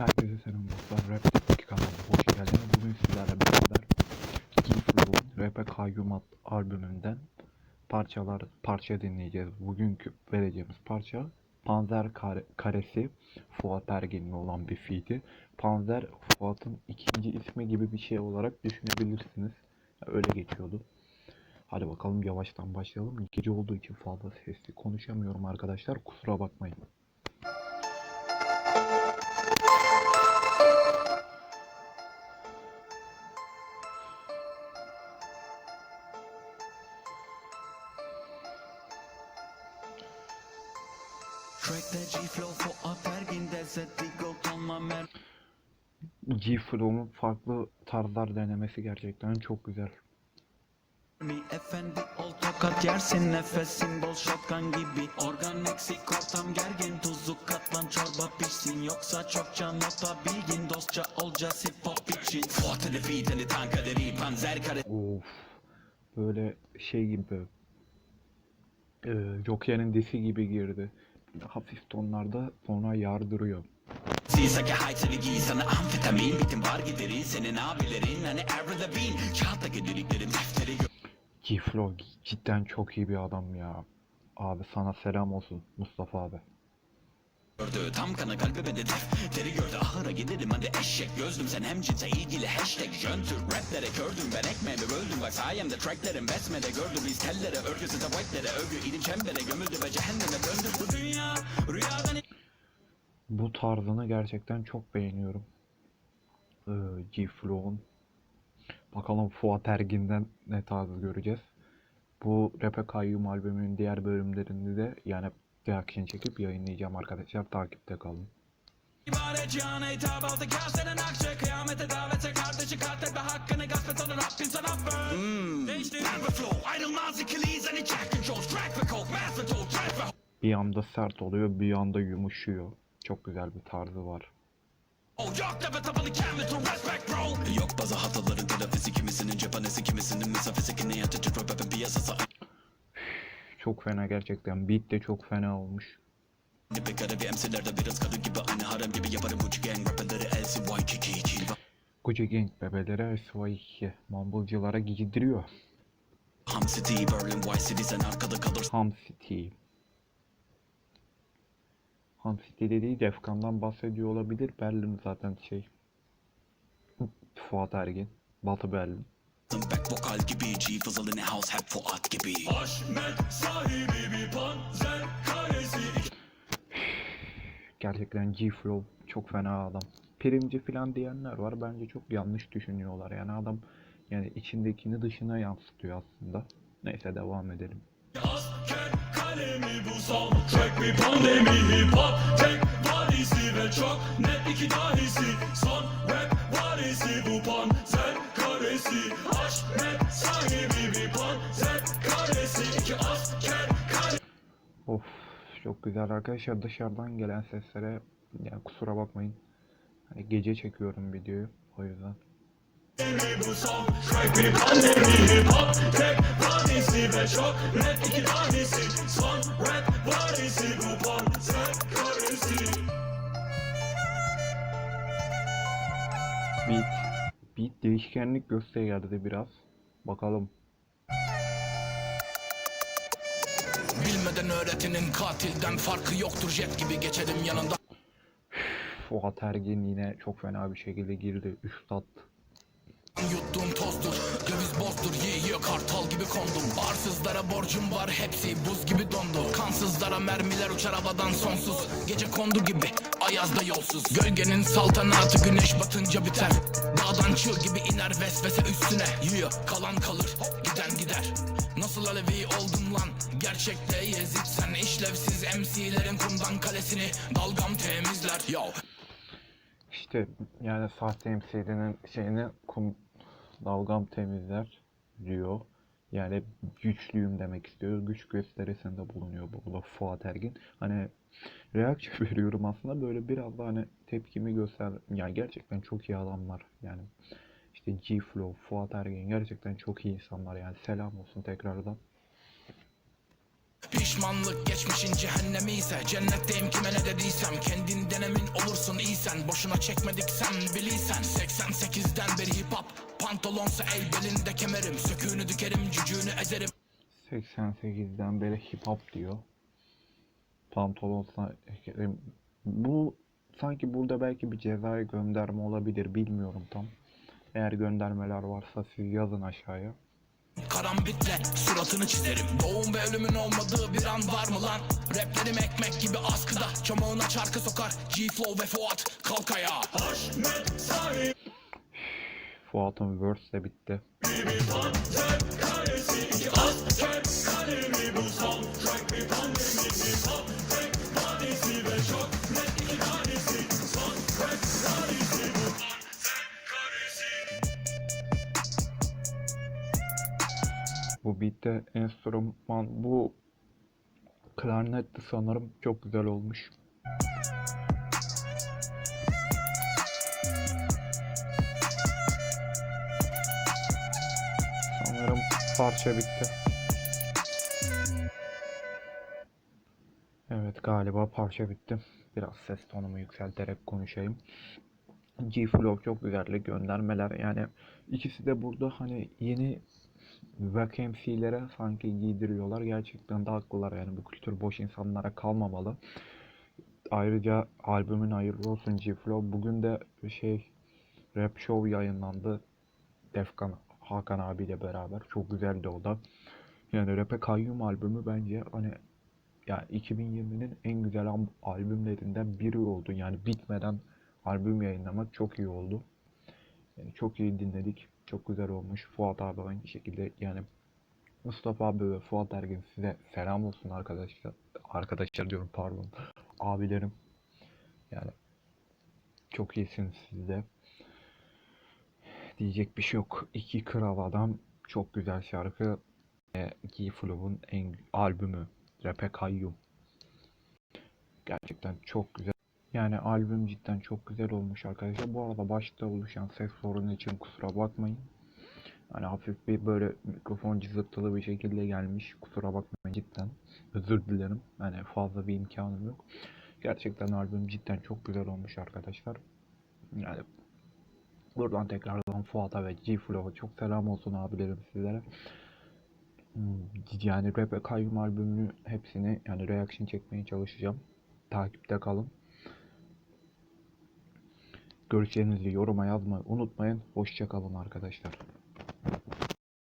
Herkese selam dostlar. Rap Tepki kanalına hoş geldiniz. Bugün sizlerle beraber G-Flow'un Rap'e Kayyum adlı albümünden parçalar, parça dinleyeceğiz. Bugünkü vereceğimiz parça Panzer Kare, Karesi Fuat Ergen'in olan bir feat'i. Panzer Fuat'ın ikinci ismi gibi bir şey olarak düşünebilirsiniz. Öyle geçiyordu. Hadi bakalım yavaştan başlayalım. Gece olduğu için fazla sesli konuşamıyorum arkadaşlar. Kusura bakmayın. G-Flow'un farklı tarzlar denemesi gerçekten çok güzel. Efendi ol tokat yersin nefesin bol shotgun gibi Organ eksik ortam gergin tuzu katlan çorba pişsin Yoksa çokça nota bilgin dostça olca pop için Fuat hele feed hele tank kaderi panzer kare Of. Böyle şey gibi. E, Joker'in disi gibi girdi. Hafif tonlarda sonra yardırıyor. Sisake hayteli giy sana amfetamin Bitim var gideri senin abilerin Hani Avril Lavigne Kağıtta gediliklerim defteri G-Flow cidden çok iyi bir adam ya. Abi sana selam olsun Mustafa abi. Gördü. Tam kana kalbe bende def Teri gördü. Ahıra giderim hadi eşek. Gözlüm sen hem cinse ilgili hashtag. Jöntür raplere kördüm ben ekmeğimi böldüm. Bak sayemde tracklerim besmede gördüm. Biz tellere örgüsü de whitelere övgü ilim çembere gömüldü ve cehenneme döndü. Bu dünya rüyadan Bu tarzını gerçekten çok beğeniyorum. Ee, G-Flow'un. Bakalım Fuat Ergin'den ne tarzı göreceğiz. Bu Rap'e Kayyum albümünün diğer bölümlerinde de yani reaction çekip yayınlayacağım arkadaşlar. Takipte kalın. ibaret cihana hitap aldı Kasenin akçe kıyamete davete Kardeşi katlet ve hakkını gasp et onu Rabbin sana affet Değiştir Pembe flow ayrılmaz ikiliyiz Hani jack controls track ve coke master tool track ve Bir anda sert oluyor, bir anda yumuşuyor. Çok güzel bir tarzı var. Oh yok never tapalı canvas to respect bro Yok bazı hataların telafisi kimisinin cephanesi kimisinin mesafesi ki ne yatıcı rap rapin piyasası Çok fena gerçekten. Beat de çok fena olmuş. Dibe kare ve MC'lerde biraz karı gibi aynı harem gibi yaparım Gucci gang rapperleri LCY kiki cilva Gucci Gang bebelere SY2 Mumble'cılara giydiriyor. Ham City Berlin Vice City sen arkada kalırsın Ham City. Ham City dediği Defkan'dan bahsediyor olabilir. Berlin zaten şey. Fuat Ergin. Batı Berlin. Back vokal gibi G Fızıl in the house hep Fuat gibi Haşmet sahibi bir panzer karesi Gerçekten G-Flow çok fena adam. Primci falan diyenler var. Bence çok yanlış düşünüyorlar. Yani adam yani içindekini dışına yansıtıyor aslında. Neyse devam edelim. Asker kalemi bu son track bir pandemi hip hop tek varisi ve çok net iki dahisi son rap varisi bu panzer karesi Haşmet sahibi bir panzer karesi. İki asker Of çok güzel arkadaşlar. Dışarıdan gelen seslere yani kusura bakmayın. Hani gece çekiyorum videoyu o yüzden. bu son track bir pandemi hip hop tek varisi ve çok net iki dahisi son rap varisi değişkenlik gösterdi biraz. Bakalım. Bilmeden öğretinin katilden farkı yoktur jet gibi geçerim yanında Fuat Ergin yine çok fena bir şekilde girdi. Üstad. Yuttuğum tozdur döviz bozdur yiyor kartal gibi kondum. Arsızlara borcum var hepsi buz gibi dondu. Kansızlara mermiler uçar havadan sonsuz. Gece kondu gibi ayazda yolsuz. Gölgenin saltanatı güneş batınca biter. Dağdan çığ gibi iner vesvese üstüne. Yiyor kalan kalır giden gider. Nasıl alevi oldum lan? Gerçekte yezid. Sen işlevsiz MC'lerin kumdan kalesini Dalgam temizler. Yo. İşte yani sahte MC'nin şeyini kum dalgam temizler diyor. Yani güçlüyüm demek istiyor. Güç gösterisinde bulunuyor burada Fuat Ergin. Hani reaksiyon veriyorum aslında böyle biraz da hani tepkimi göster. Yani gerçekten çok iyi adamlar. Yani işte G-Flow, Fuat Ergin gerçekten çok iyi insanlar yani selam olsun tekrardan. Pişmanlık geçmişin cehennemi ise Cennetteyim kime ne dediysem Kendinden emin olursun iyisen Boşuna çekmedik sen biliysen 88'den beri hip hop Pantolonsa ey belinde kemerim. Söküğünü dükerim cücüğünü ezerim. 88'den beri hip hop diyor. Pantolon sa- bu sanki burada belki bir cezaya gönderme olabilir bilmiyorum tam. Eğer göndermeler varsa siz yazın aşağıya. Karambitle suratını çizerim. Doğum ve ölümün olmadığı bir an var mı lan? Raplerim ekmek gibi askıda. Çamağına çarkı sokar. G-Flow ve Fuat kalk ayağa. Haşmet sahibi Fuat'ın verse de bitti. bu beat'te enstrüman bu klarnetti sanırım çok güzel olmuş. Sanırım parça bitti. Evet galiba parça bitti. Biraz ses tonumu yükselterek konuşayım. G-Flow çok güzeldi göndermeler yani ikisi de burada hani yeni vacancy'lere sanki giydiriyorlar. Gerçekten de haklılar yani bu kültür boş insanlara kalmamalı. Ayrıca albümün hayırlı olsun G-Flow. Bugün de şey rap show yayınlandı. Defkan Hakan abiyle beraber. Çok güzeldi o da. Yani Rap'e Kayyum albümü bence hani ya 2020'nin en güzel al- albümlerinden biri oldu. Yani bitmeden albüm yayınlamak çok iyi oldu. Yani çok iyi dinledik. Çok güzel olmuş. Fuat abi aynı şekilde yani Mustafa abi ve Fuat Ergin size selam olsun arkadaşlar. Arkadaşlar diyorum pardon. Abilerim. Yani çok iyisiniz siz de. Diyecek bir şey yok. İki Kral Adam çok güzel şarkı. E, G-Flow'un en albümü. Rap'e Kayyum. Gerçekten çok güzel. Yani albüm cidden çok güzel olmuş arkadaşlar. Bu arada başta oluşan ses sorunu için kusura bakmayın. Hani hafif bir böyle mikrofon cızırtılı bir şekilde gelmiş. Kusura bakmayın cidden. Özür dilerim. Yani fazla bir imkanım yok. Gerçekten albüm cidden çok güzel olmuş arkadaşlar. Yani buradan tekrardan Fuat'a ve G-Flow'a çok selam olsun abilerim sizlere. Hmm, Yani Rap ve Kayyum albümünü hepsini yani reaction çekmeye çalışacağım. Takipte kalın. Görüşlerinizi yoruma yazmayı unutmayın. Hoşça kalın arkadaşlar.